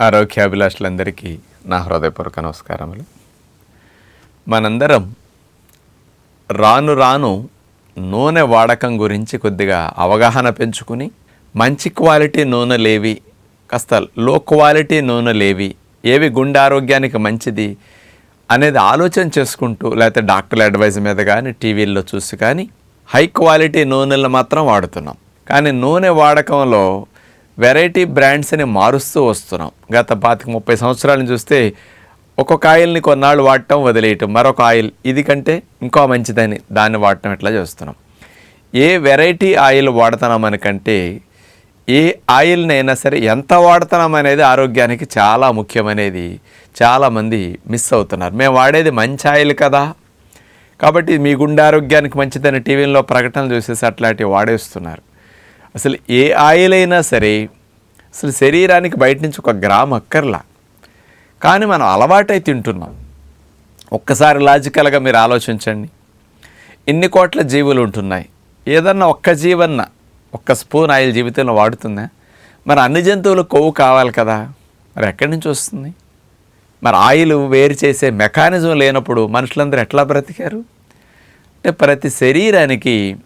ఆరోగ్యాభిలాషులందరికీ నా హృదయపూర్వక నమస్కారములు. మనందరం రాను రాను నూనె వాడకం గురించి కొద్దిగా అవగాహన పెంచుకుని మంచి క్వాలిటీ నూనెలేవి కాస్త లో క్వాలిటీ నూనెలేవి ఏవి గుండె ఆరోగ్యానికి మంచిది అనేది ఆలోచన చేసుకుంటూ లేకపోతే డాక్టర్ల అడ్వైజ్ మీద కానీ టీవీల్లో చూసి కానీ హై క్వాలిటీ నూనెలు మాత్రం వాడుతున్నాం. కానీ నూనె వాడకంలో వెరైటీ బ్రాండ్స్ని మారుస్తూ వస్తున్నాం. గత పాతిక ముప్పై సంవత్సరాలను చూస్తే ఒక్కొక్క ఆయిల్ని కొన్నాళ్ళు వాడటం వదిలేయటం మరొక ఆయిల్ ఇది కంటే ఇంకో మంచిదని దాన్ని వాడటం ఇట్లా చేస్తున్నాం. ఏ వెరైటీ ఆయిల్ వాడుతున్నామనికంటే ఏ ఆయిల్నైనా సరే ఎంత వాడుతున్నాం అనేది ఆరోగ్యానికి చాలా ముఖ్యమనేది చాలామంది మిస్ అవుతున్నారు. మేము వాడేది మంచి ఆయిల్ కదా. కాబట్టి మీ గుండె ఆరోగ్యానికి మంచిదని టీవీలో ప్రకటనలు చూసేసి అట్లాంటివి వాడేస్తున్నారు. అసలు ఏ ఆయిల్ అయినా సరే అసలు శరీరానికి బయట నుంచి ఒక గ్రామ్ అక్కర్లా. కానీ మనం అలవాటై తింటున్నాం. ఒక్కసారి లాజికల్గా మీరు ఆలోచించండి. ఇన్ని కోట్ల జీవులు ఉంటున్నాయి? ఏదన్నా ఒక్క జీవన్న ఒక్క స్పూన్ ఆయిల్ జీవితంలో వాడుతుందా? మరి అన్ని జంతువులు కొవ్వు కావాలి కదా. మరి ఎక్కడి నుంచి వస్తుంది? మరి ఆయిల్ వేరు చేసే మెకానిజం లేనప్పుడు మనుషులందరూ ఎట్లా బ్రతికారు? అంటే ప్రతి శరీరానికి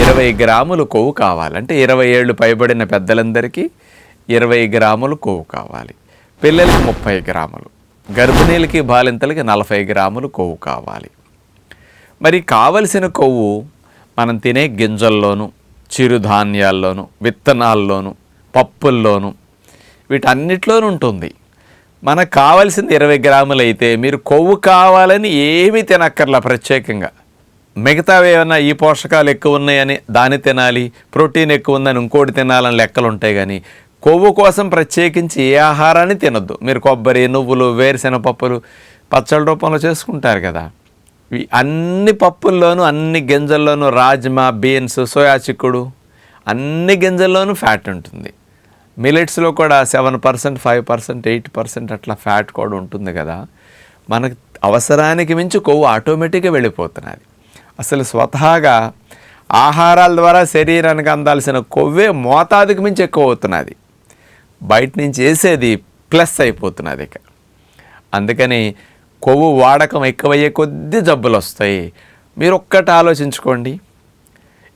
ఇరవై గ్రాములు కొవ్వు కావాలంటే ఇరవై ఏళ్ళు పైబడిన పెద్దలందరికీ ఇరవై గ్రాములు కొవ్వు కావాలి. పిల్లలకి ముప్పై గ్రాములు. గర్భిణీలకి బాలింతలకి నలభై గ్రాములు కొవ్వు కావాలి. మరి కావలసిన కొవ్వు మనం తినే గింజల్లోనూ చిరుధాన్యాల్లోనూ విత్తనాల్లోనూ పప్పుల్లోనూ వీటన్నిటిలోనూ ఉంటుంది. మనకు కావలసింది ఇరవై గ్రాములు అయితే మీరు కొవ్వు కావాలని ఏమీ తినక్కర్లా ప్రత్యేకంగా. మిగతావి ఏమన్నా ఈ పోషకాలు ఎక్కువ ఉన్నాయని దాన్ని తినాలి ప్రోటీన్ ఎక్కువ ఉందని ఇంకోటి తినాలని లెక్కలు ఉంటాయి కానీ కొవ్వు కోసం ప్రత్యేకించి ఏ ఆహారాన్ని తినొద్దు. మీరు కొబ్బరి నువ్వులు వేరుశెనపప్పులు పచ్చళ్ళ రూపంలో చేసుకుంటారు కదా. అన్ని పప్పుల్లోనూ అన్ని గింజల్లోనూ రాజ్మా బీన్స్ సోయా చిక్కుడు అన్ని గింజల్లోనూ ఫ్యాట్ ఉంటుంది. మిలెట్స్లో కూడా seven percent five percent eight percent అట్లా ఫ్యాట్ కూడా ఉంటుంది కదా. మనకు అవసరానికి మించి కొవ్వు ఆటోమేటిక్గా వెళ్ళిపోతున్నది. అసలు స్వతహాగా ఆహారాల ద్వారా శరీరానికి అందాల్సిన కొవ్వే మోతాదుకు మించి ఎక్కువ అవుతున్నది. బయట నుంచి వేసేది ప్లస్ అయిపోతున్నది ఇక. అందుకని కొవ్వు వాడకం ఎక్కువయ్యే కొద్ది జబ్బులు వస్తాయి. మీరు ఒక్కటి ఆలోచించుకోండి.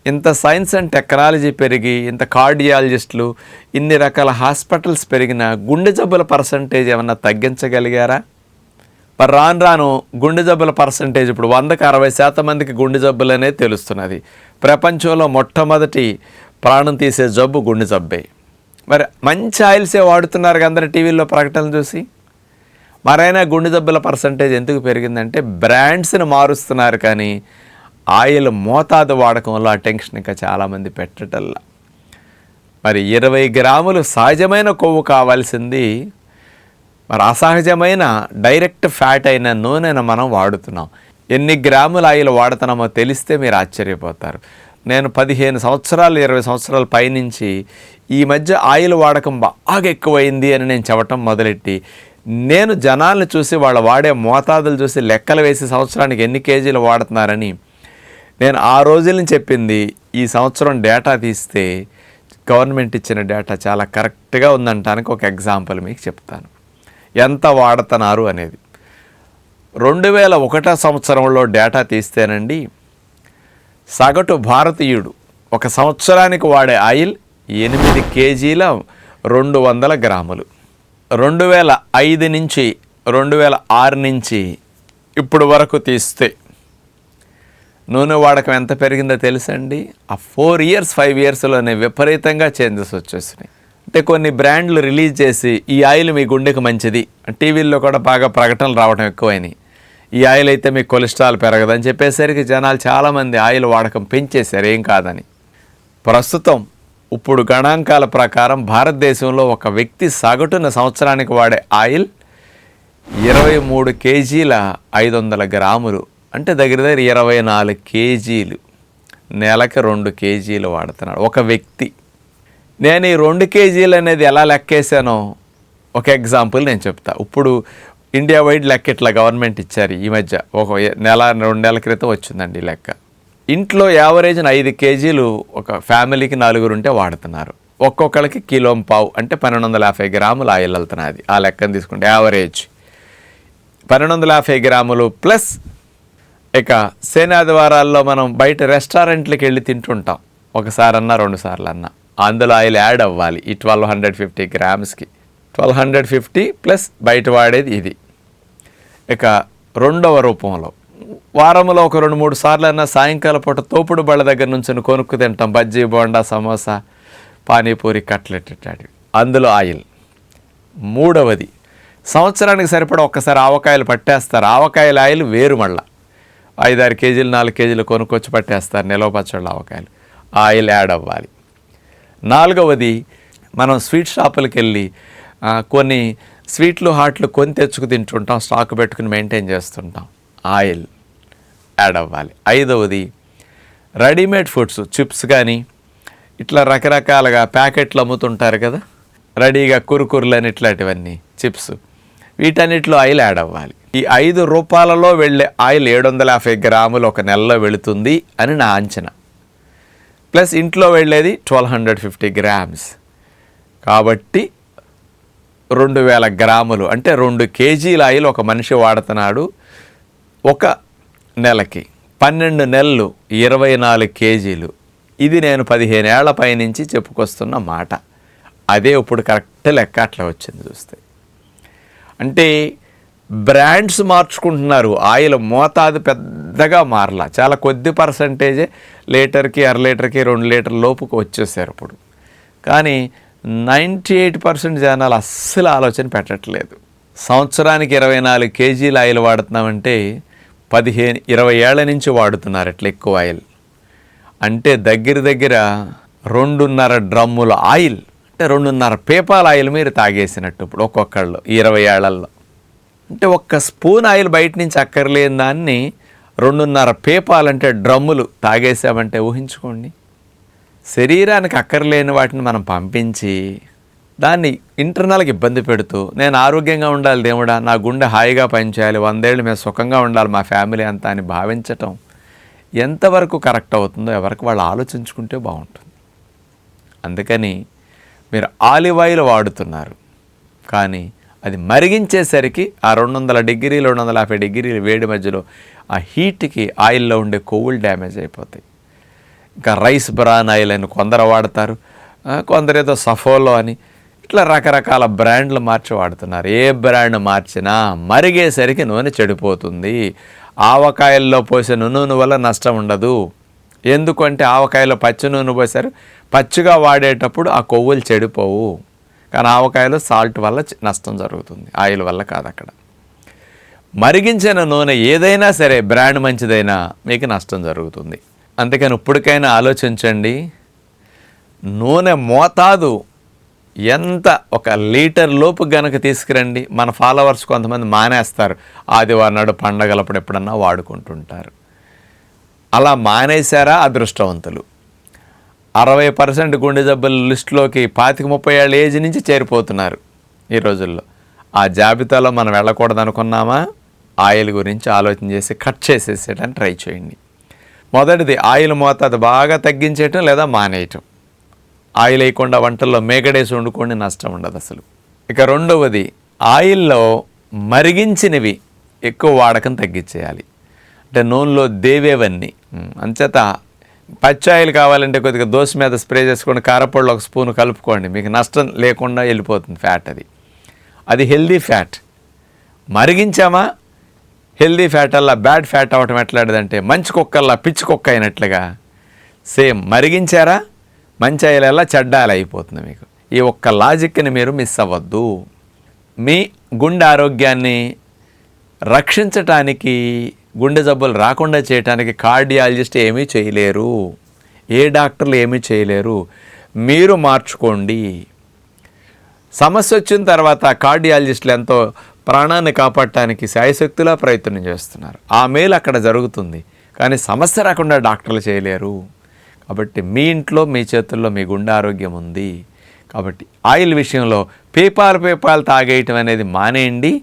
ఇంత సైన్స్ అండ్ టెక్నాలజీ పెరిగి ఇంత కార్డియాలజిస్టులు ఇన్ని రకాల హాస్పిటల్స్ పెరిగిన గుండె జబ్బుల పర్సంటేజ్ ఏమన్నా తగ్గించగలిగారా? మరి రాను రాను గుండె జబ్బుల పర్సంటేజ్ ఇప్పుడు వందకు అరవై శాతం మందికి గుండె జబ్బులు అనేది తెలుస్తున్నది. ప్రపంచంలో మొట్టమొదటి ప్రాణం తీసే జబ్బు గుండె జబ్బే. మరి మంచి ఆయిల్సే వాడుతున్నారు అందరు టీవీలో ప్రకటనలు చూసి. మరైనా గుండె జబ్బుల పర్సంటేజ్ ఎందుకు పెరిగిందంటే బ్రాండ్స్ని మారుస్తున్నారు కానీ ఆయిల్ మోతాదు వాడకంలో ఆ టెన్షన్ ఇంకా చాలామంది పెట్టటల్లా. మరి ఇరవై గ్రాములు సహజమైన కొవ్వు కావాల్సింది మరి అసహజమైన డైరెక్ట్ ఫ్యాట్ అయిన నూనెను మనం వాడుతున్నాం. ఎన్ని గ్రాముల ఆయిల్ వాడుతున్నామో తెలిస్తే మీరు ఆశ్చర్యపోతారు. నేను పదిహేను సంవత్సరాలు ఇరవై సంవత్సరాల పైనుంచి ఈ మధ్య ఆయిల్ వాడకం బాగా ఎక్కువైంది అని నేను చెప్పటం మొదలెట్టి నేను జనాలను చూసి వాళ్ళు వాడే మోతాదులు చూసి లెక్కలు వేసి సంవత్సరానికి ఎన్ని కేజీలు వాడుతున్నారని నేను ఆ రోజులను చెప్పింది ఈ సంవత్సరం డేటా తీస్తే గవర్నమెంట్ ఇచ్చిన డేటా చాలా కరెక్ట్గా ఉందంటానికి ఒక ఎగ్జాంపుల్ మీకు చెప్తాను. ఎంత వాడుతున్నారు అనేది. రెండు వేల ఒకటో సంవత్సరంలో డేటా తీస్తేనండి సగటు భారతీయుడు ఒక సంవత్సరానికి వాడే ఆయిల్ ఎనిమిది కేజీల రెండు వందల గ్రాములు. రెండు వేల ఐదు నుంచి రెండు వేల ఆరు నుంచి ఇప్పుడు వరకు తీస్తే నూనె వాడకం ఎంత పెరిగిందో తెలుసండి? ఆ ఫోర్ ఇయర్స్ ఫైవ్ ఇయర్స్లోనే విపరీతంగా చేంజెస్ వచ్చేసినాయి. అంటే కొన్ని బ్రాండ్లు రిలీజ్ చేసి ఈ ఆయిల్ మీ గుండెకు మంచిది. టీవీల్లో కూడా బాగా ప్రకటనలు రావడం ఎక్కువైనాయి. ఈ ఆయిల్ అయితే మీకు కొలెస్ట్రాల్ పెరగదని చెప్పేసరికి జనాలు చాలామంది ఆయిల్ వాడకం పెంచేశారు ఏం కాదని. ప్రస్తుతం ఇప్పుడు గణాంకాల ప్రకారం భారతదేశంలో ఒక వ్యక్తి సగటున సంవత్సరానికి వాడే ఆయిల్ ఇరవై మూడు కేజీల ఐదు వందల గ్రాములు. అంటే దగ్గర దగ్గర ఇరవై నాలుగు కేజీలు. నెలకి రెండు కేజీలు వాడుతున్నాడు ఒక వ్యక్తి. నేను ఈ రెండు కేజీలు అనేది ఎలా లెక్కేసానో ఒక ఎగ్జాంపుల్ నేను చెప్తా. ఇప్పుడు ఇండియా వైడ్ లెక్క ఇట్లా గవర్నమెంట్ ఇచ్చారు ఈ మధ్య. ఒక నెల రెండు నెలల క్రితం వచ్చిందండి లెక్క. ఇంట్లో యావరేజ్న ఐదు కేజీలు ఒక ఫ్యామిలీకి నలుగురు ఉంటే వాడుతున్నారు. ఒక్కొక్కరికి కిలో పావు అంటే పన్నెండు వందల యాభై గ్రాములు ఆయిల్ వెళ్తున్నది. ఆ లెక్కను తీసుకుంటే యావరేజ్ పన్నెండు వందల యాభై గ్రాములు ప్లస్ ఇక సేనాదివారాల్లో మనం బయట రెస్టారెంట్లకు వెళ్ళి తింటుంటాం. ఒకసారి అన్నా రెండు సార్లు అన్నా అందులో ఆయిల్ యాడ్ అవ్వాలి. ఈ ట్వెల్వ్ హండ్రెడ్ ఫిఫ్టీ గ్రామ్స్కి. ట్వెల్వ్ హండ్రెడ్ ఫిఫ్టీ ప్లస్ బయట వాడేది ఇది. ఇక రెండవ రూపంలో. వారంలో ఒక రెండు మూడు సార్లు అయినా సాయంకాల పూట తోపుడు బళ్ళ దగ్గర నుంచి కొనుక్కు తింటాం. బజ్జీ బోండా సమోసా పానీపూరి కట్లెట్ ఇట్లాంటివి. అందులో ఆయిల్. మూడవది సంవత్సరానికి సరిపడా ఒక్కసారి ఆవకాయలు పట్టేస్తారు. ఆవకాయల ఆయిల్ వేరు మళ్ళా. ఐదారు కేజీలు నాలుగు కేజీలు కొనుక్కొచ్చి పట్టేస్తారు. నిలవ పచ్చళ్ళ ఆవకాయలు. ఆయిల్ యాడ్ అవ్వాలి. నాలుగవది మనం స్వీట్ షాపులకు వెళ్ళి కొన్ని స్వీట్లు హాట్లు కొని తెచ్చుకు తింటుంటాం స్టాక్ పెట్టుకుని మెయింటైన్ చేస్తుంటాం. ఆయిల్ యాడ్ అవ్వాలి. ఐదవది రెడీమేడ్ ఫుడ్స్ చిప్స్ కానీ ఇట్లా రకరకాలుగా ప్యాకెట్లు అమ్ముతుంటారు కదా రెడీగా కురుకురులు ఇట్లాంటివన్నీ చిప్స్. వీటన్నిటిలో ఆయిల్ యాడ్ అవ్వాలి. ఈ ఐదు రూపాయలలో వెళ్ళే ఆయిల్ ఏడు వందల యాభై గ్రాములు ఒక నెలలో వెళుతుంది అని నా అంచనా. ప్లస్ ఇంట్లో వెళ్ళేది ట్వెల్వ్ హండ్రెడ్ ఫిఫ్టీ గ్రామ్స్. కాబట్టి రెండు వేల గ్రాములు. అంటే రెండు కేజీల ఆయిల్ ఒక మనిషి వాడుతున్నాడు ఒక నెలకి. పన్నెండు నెలలు ఇరవై నాలుగు కేజీలు. ఇది నేను పదిహేను ఏళ్ళ పైనుంచి చెప్పుకొస్తున్న మాట. అదే ఇప్పుడు కరెక్ట్ లెక్క అట్లా వచ్చింది చూస్తే. అంటే బ్రాండ్స్ మార్చుకుంటున్నారు. ఆయిల్ మోతాదు పెద్దగా మారలా. చాలా కొద్ది పర్సంటేజే లీటర్కి అర లీటర్కి రెండు లీటర్ లోపుకు వచ్చేసారు ఇప్పుడు. కానీ నైంటీ ఎయిట్ పర్సెంట్ జనాలు అస్సలు ఆలోచన పెట్టట్లేదు. సంవత్సరానికి ఇరవై నాలుగు కేజీల ఆయిల్ వాడుతున్నామంటే పదిహేను ఇరవై ఏళ్ళ నుంచి వాడుతున్నారు ఇట్లా ఎక్కువ ఆయిల్. అంటే దగ్గర దగ్గర రెండున్నర డ్రమ్ముల ఆయిల్ అంటే రెండున్నర పేపాల్ ఆయిల్ మీరు తాగేసినట్టు ఇప్పుడు ఒక్కొక్కళ్ళు ఇరవై ఏళ్ళలో. అంటే ఒక్క స్పూన్ ఆయిల్ బయట నుంచి అక్కర్లేని దాన్ని రెండున్నర పేపాలంటే డ్రమ్ములు తాగేసామంటే ఊహించుకోండి. శరీరానికి అక్కర్లేని వాటిని మనం పంపించి దాన్ని ఇంటర్నల్కి ఇబ్బంది పెడుతూ నేను ఆరోగ్యంగా ఉండాలి దేవుడా నా గుండె హాయిగా పనిచేయాలి వందేళ్ళు మేము సుఖంగా ఉండాలి మా ఫ్యామిలీ అంతా అని భావించటం ఎంతవరకు కరెక్ట్ అవుతుందో ఎవరికి వాళ్ళు ఆలోచించుకుంటే బాగుంటుంది. అందుకని మీరు ఆలివ్ ఆయిల్ వాడుతున్నారు. కానీ అది మరిగించేసరికి ఆ రెండు వందల డిగ్రీలు రెండు వందల యాభై డిగ్రీల వేడి మధ్యలో ఆ హీట్కి ఆయిల్లో ఉండే కొవ్వులు డ్యామేజ్ అయిపోతాయి. ఇంకా రైస్ బ్రాన్ ఆయిల్ అని కొందరు వాడతారు కొందరు ఏదో సఫోలో అని ఇట్లా రకరకాల బ్రాండ్లు మార్చి వాడుతున్నారు. ఏ బ్రాండ్ మార్చినా మరిగేసరికి నూనె చెడిపోతుంది. ఆవకాయల్లో పోసే నూనె వల్ల నష్టం ఉండదు. ఎందుకంటే ఆవకాయలో పచ్చి నూనె పోసారు. పచ్చిగా వాడేటప్పుడు ఆ కొవ్వులు చెడిపోవు. కానీ ఆవకాయలో సాల్ట్ వల్ల నష్టం జరుగుతుంది. ఆయిల్ వల్ల కాదు అక్కడ. మరిగించిన నూనె ఏదైనా సరే బ్రాండ్ మంచిదైనా మీకు నష్టం జరుగుతుంది. అందుకని ఇప్పటికైనా ఆలోచించండి. నూనె మోతాదు. ఎంత ఒక లీటర్ లోపు గనక తీసుకురండి మన ఫాలోవర్స్ కొంతమంది మానేస్తారు. ఆదివారం నాడు పండగలప్పుడు ఎప్పుడన్నా వాడుకుంటుంటారు. అలా మానేశారా అదృష్టవంతులు. అరవై పర్సెంట్ గుండె జబ్బుల లిస్టులోకి పాతిక ముప్పై ఏళ్ళ ఏజ్ నుంచి చేరిపోతున్నారు ఈ రోజుల్లో. ఆ జాబితాలో మనం వెళ్ళకూడదు అనుకున్నామా ఆయిల్ గురించి ఆలోచన చేసి కట్ చేసేసేయడానికి ట్రై చేయండి. మొదటిది ఆయిల్ మోతాదు బాగా తగ్గించేయటం లేదా మానేయటం. ఆయిల్ వేయకుండా వంటల్లో మేకడేసి వండుకోండి నష్టం ఉండదు అసలు. ఇక రెండవది ఆయిల్లో మరిగించినవి ఎక్కువ వాడకం తగ్గించేయాలి. అంటే నూనెలో దేవేవన్నీ. అంచేత పచ్చి ఆయిల్ కావాలంటే కొద్దిగా దోశ మీద స్ప్రే చేసుకోండి కారపొడిలో ఒక స్పూన్ కలుపుకోండి మీకు నష్టం లేకుండా వెళ్ళిపోతుంది ఫ్యాట్ అది. అది హెల్దీ ఫ్యాట్. మరిగించామా? హెల్దీ ఫ్యాట్ అలా బ్యాడ్ ఫ్యాట్ అవ్వటం ఎట్లాంటిదంటే మంచి కుక్కల్లా పిచ్చి కుక్క అయినట్లుగా సేమ్ మరిగించారా మంచి అయ్యేలా చెడ్డాలు అయిపోతుంది మీకు. ఈ ఒక్క లాజిక్ని మీరు మిస్ అవ్వద్దు. మీ గుండె ఆరోగ్యాన్ని రక్షించటానికి గుండె జబ్బులు రాకుండా చేయటానికి కార్డియాలజిస్ట్ ఏమీ చేయలేరు. ఏ డాక్టర్లు ఏమీ చేయలేరు. మీరు మార్చుకోండి. సమస్య వచ్చిన తర్వాత కార్డియాలజిస్టులు ఎంతో ప్రాణాన్ని కాపాడటానికి శాయశక్తులా ప్రయత్నం చేస్తున్నారు. ఆ మేలు అక్కడ జరుగుతుంది. కానీ సమస్య రాకుండా డాక్టర్లు చేయలేరు. కాబట్టి మీ ఇంట్లో మీ చేతుల్లో మీ గుండె ఆరోగ్యం ఉంది. కాబట్టి ఆయిల్ విషయంలో పేపాలు పేపాలు తాగేయటం అనేది మానేయండి.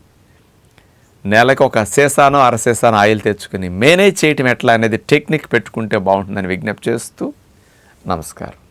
నెలకు ఒక సీసానో అర సీసానో ఆయిల్ తెచ్చుకుని మేనేజ్ చేయటం ఎట్లా అనేది టెక్నిక్ పెట్టుకుంటే బాగుంటుందని విజ్ఞప్తి చేస్తూ నమస్కారం.